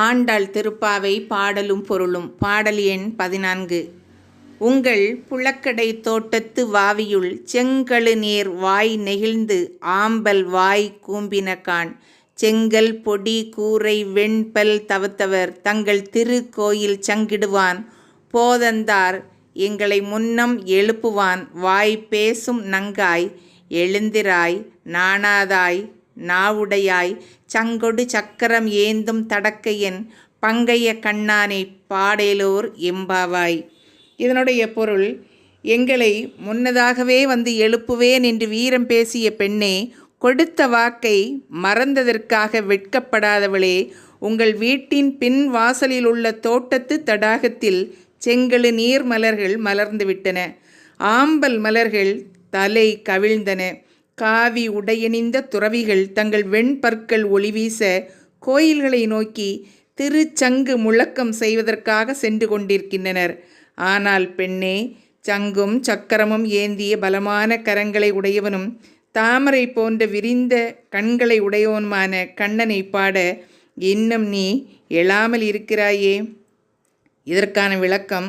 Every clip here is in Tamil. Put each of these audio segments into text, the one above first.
ஆண்டாள் திருப்பாவை பாடலும் பொருளும். பாடல் எண் பதினான்கு. உங்கள் புழக்கடை தோட்டத்து வாவியுள் செங்கழு நீர் வாய் நெகிழ்ந்து ஆம்பல் வாய் கூம்பினகான் செங்கல் பொடி கூரை வெண்பல் தவத்தவர் தங்கள் திருக்கோயில் சங்கிடுவான். போதந்தார் எங்களை முன்னம் எழுப்புவான். வாய் பேசும் நங்காய் எழுந்திராய் நாணாதாய் நாவுடையாய் சங்கொடு சக்கரம் ஏந்தும் தடக்கையன் பங்கைய கண்ணானை பாடேலோர் எம்பாவாய். இதனுடைய பொருள் எங்களை முன்னதாகவே வந்து எழுப்புவேன் என்று வீரம் பேசிய பெண்ணே கொடுத்த வாக்கை மறந்ததற்காக வெட்கப்படாதவளே உங்கள் வீட்டின் பின் வாசலில் உள்ள தோட்டத்து தடாகத்தில் செங்கழு நீர் மலர்கள் மலர்ந்துவிட்டன ஆம்பல் மலர்கள் தலை கவிழ்ந்தன. காவி உடையணிந்த துறவிகள் தங்கள் வெண்பற்கள் ஒளிவீச கோயில்களை நோக்கி திருச்சங்கு முழக்கம் செய்வதற்காக சென்று கொண்டிருக்கின்றனர். ஆனால் பெண்ணே சங்கும் சக்கரமும் ஏந்திய பலமான கரங்களை உடையவனும் தாமரை போன்ற விரிந்த கண்களை உடையவனுமான கண்ணனை பாட இன்னும் நீ எழாமல் இருக்கிறாயே. இதற்கான விளக்கம்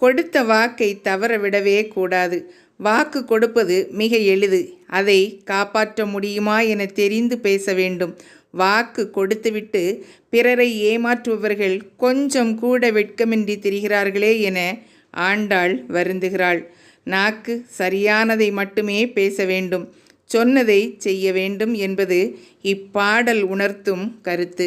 கொடுத்த வாக்கை தவற விடவே கூடாது. வாக்கு கொடுப்பது மிக எளிது. அதை காப்பாற்ற முடியுமா என தெரிந்து பேச வேண்டும். வாக்கு கொடுத்துவிட்டு பிறரை ஏமாற்றுபவர்கள் கொஞ்சம் கூட வெட்கமின்றி திரிகிறார்களே என ஆண்டாள் வருந்துகிறாள். நாக்கு சரியானதை மட்டுமே பேச வேண்டும். சொன்னதை செய்ய வேண்டும் என்பது இப்பாடல் உணர்த்தும் கருத்து.